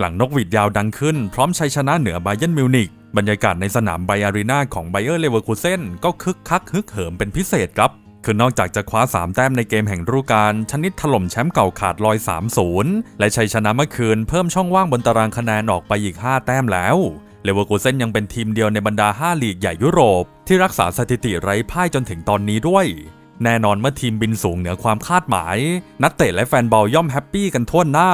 หลังนกหวีดยาวดังขึ้นพร้อมชัยชนะเหนือไบเยร์นมิวนิกบรรยากาศในสนามไบอารีนาของไบเออร์เลเวอร์คูเซนก็คึกคักฮึกเหิมเป็นพิเศษครับ คือนอกจากจะคว้า 3 แต้มในเกมแห่งฤดูกาลชนิดถล่มแชมป์เก่าขาดลอย 3-0 และชัยชนะเมื่อคืนเพิ่มช่องว่างบนตารางคะแนนออกไปอีก 5 แต้มแล้วเลเวอร์คูเซนยังเป็นทีมเดียวในบรรดา 5 ลีกใหญ่ยุโรป ที่รักษาสถิติไร้พ่ายจนถึงตอนนี้ด้วย แน่นอนเมื่อทีมบินสูงเหนือความคาดหมาย นักเตะและแฟนบอลย่อมแฮปปี้กันทั่วหน้า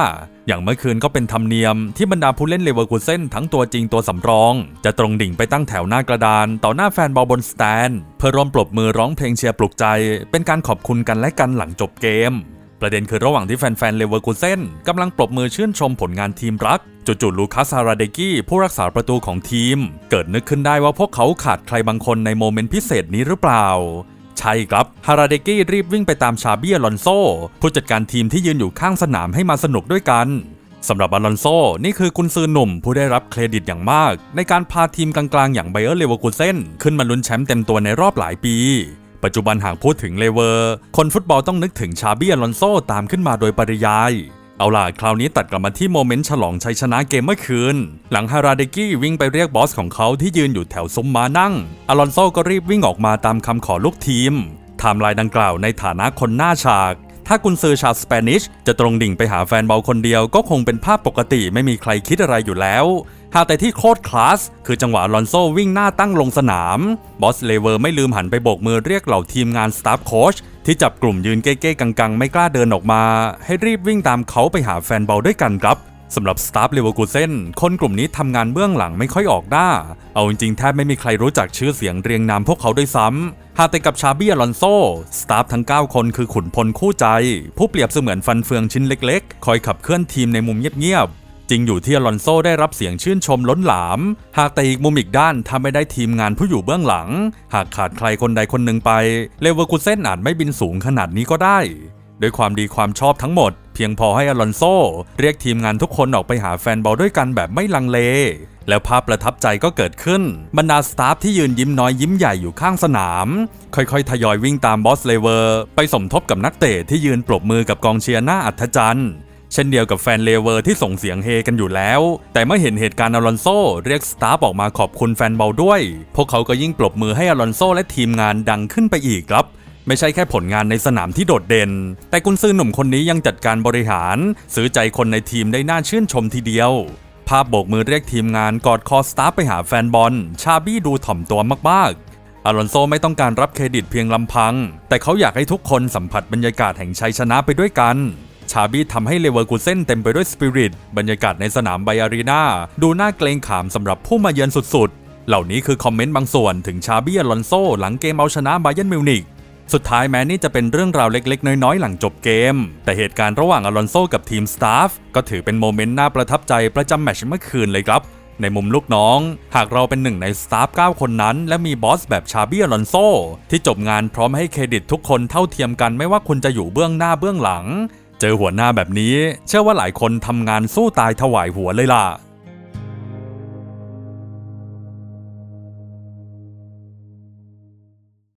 อย่างเมื่อคืนก็เป็นธรรมเนียมที่บรรดาผู้เล่นเลเวอร์คูเซนทั้งตัวจริงตัวสำรอง จะตรงดิ่งไปตั้งแถวหน้ากระดาน ต่อหน้าแฟนบอลบนสแตน เพื่อร่วมปรบมือร้องเพลงเชียร์ปลุกใจ เป็นการขอบคุณกันและกันหลังจบเกม ประเด็นคือระหว่างที่แฟนๆเลเวอร์คูเซนกำลังปรบมือชื่นชมผลงานทีมรักจู่ๆลูคัสฮาราเดกี้ผู้รักษาประตูของทีม เกิดนึกขึ้นได้ว่าพวกเขาขาดใครบางคนในโมเมนต์พิเศษนี้หรือเปล่า ใช่ครับ ฮาราเดกี้รีบวิ่งไปตามชาเบียลอนโซ ผู้จัดการทีมที่ยืนอยู่ข้างสนามให้มาสนุกด้วยกันสำหรับอลอนโซ นี่คือกุนซือหนุ่มผู้ได้รับเครดิตอย่างมาก ในการพาทีมกลางๆ อย่างไบเออร์เลเวอร์คูเซนขึ้นมาลุ้นแชมป์เต็มตัวในรอบหลายปี ปัจจุบันหากพูดถึงเลเวอร์ คนฟุตบอลต้องนึกถึงชาเบียลอนโซตามขึ้นมาโดยปริยาย เอาล่ะ คราวนี้ตัดกลับมาที่โมเมนต์ฉลองชัยชนะเกมเมื่อคืน หลังฮาราเดกี้วิ่งไปเรียกบอสของเขาที่ยืนอยู่แถวซุ้มม้านั่ง อลอนโซก็รีบวิ่งออกมาตามคำขอลูกทีมไทม์ไลน์ดังกล่าวในฐานะคนหน้าฉาก ถ้ากุนซือชาวสเปนิชจะตรงดิ่งไปหาแฟนบอลคนเดียวก็คงเป็นภาพปกติไม่มีใครคิดอะไรอยู่แล้วหากแต่ที่โคตรคลาส คือจังหวะลอนโซวิ่งหน้าตั้งลงสนาม บอสเลเวอร์ไม่ลืมหันไปโบกมือเรียกเหล่าทีมงานสตาฟโค้ช ที่จับกลุ่มยืนเก้ๆกังๆ ไม่กล้าเดินออกมา ให้รีบวิ่งตามเขาไปหาแฟนบอลด้วยกันครับสำหรับสตาฟเลเวอร์กูเซนคนกลุ่มนี้ทำงานเบื้องหลังไม่ค่อยออกหน้า เอาจริงๆแทบไม่มีใครรู้จักชื่อเสียงเรียงนามพวกเขาด้วยซ้ำ หากแต่กับชาเบียลอนโซ สตาฟทั้ง 9 คนคือขุนพลคู่ใจ ผู้เปรียบเสมือนฟันเฟืองชิ้นเล็กๆ คอยขับเคลื่อนทีมในมุมเงียบๆ จริงอยู่ที่อลอนโซได้รับเสียงชื่นชมล้นหลาม หากแต่อีกมุมอีกด้านถ้าไม่ได้ทีมงานผู้อยู่เบื้องหลัง หากขาดใครคนใดคนหนึ่งไป เลเวอร์กูเซนอาจไม่บินสูงขนาดนี้ก็ได้ด้วยความดีความชอบทั้งหมด เพียงพอให้อลอนโซ เรียกทีมงานทุกคนออกไปหาแฟนบอลด้วยกันแบบไม่ลังเล แล้วภาพประทับใจก็เกิดขึ้น บรรดาสตาฟที่ยืนยิ้มน้อยยิ้มใหญ่อยู่ข้างสนาม ค่อยๆ ทยอยวิ่งตามบอสเลเวอร์ ไปสมทบกับนักเตะที่ยืนปรบมือกับกองเชียร์หน้าอัธจันทร์ เช่นเดียวกับแฟนเลเวอร์ที่ส่งเสียงเฮกันอยู่แล้ว แต่เมื่อเห็นเหตุการณ์อลอนโซเรียกสตาฟออกมาขอบคุณแฟนบอลด้วย พวกเขาก็ยิ่งปรบมือให้อลอนโซและทีมงานดังขึ้นไปอีกครับไม่ใช่แค่ผลงานในสนามที่โดดเด่น แต่กุนซือหนุ่มคนนี้ยังจัดการบริหาร ซื้อใจคนในทีมได้น่าชื่นชมทีเดียว ภาพโบกมือเรียกทีมงานกอดคอสตาฟไปหาแฟนบอล ชาบี้ดูถ่อมตัวมากๆอลอนโซไม่ต้องการรับเครดิตเพียงลำพัง แต่เขาอยากให้ทุกคนสัมผัสบรรยากาศแห่งชัยชนะไปด้วยกันาบี้ทำให้เลเวอร์กูเซนเต็มไปด้วยสปิริต บรรยากาศในสนามไบอารีนาดูน่าเกรงขามสำหรับผู้มาเยือนสุดๆ เหล่านี้คือคอมเมนต์บางส่วนถึงชาบี้อลอนโซหลังเกมเอาชนะไบเยร์นมิวนิกสุดท้ายแม้นี่จะเป็นเรื่องราวเล็กๆ น้อยๆ หลังจบเกม แต่เหตุการณ์ระหว่างอลอนโซกับทีมสตาฟก็ถือเป็นโมเมนต์น่าประทับใจประจำแมชเมื่อคืนเลยครับ ในมุมลูกน้อง หากเราเป็นหนึ่งในสตาฟ9คนนั้น และมีบอสแบบชาบี้อลอนโซที่จบงานพร้อมให้เครดิตทุกคนเท่าเทียมกันไม่ว่าคุณจะอยู่เบื้องหน้าเบื้องหลัง เจอหัวหน้าแบบนี้ เชื่อว่าหลายคนทำงานสู้ตายถวายหัวเลยล่ะ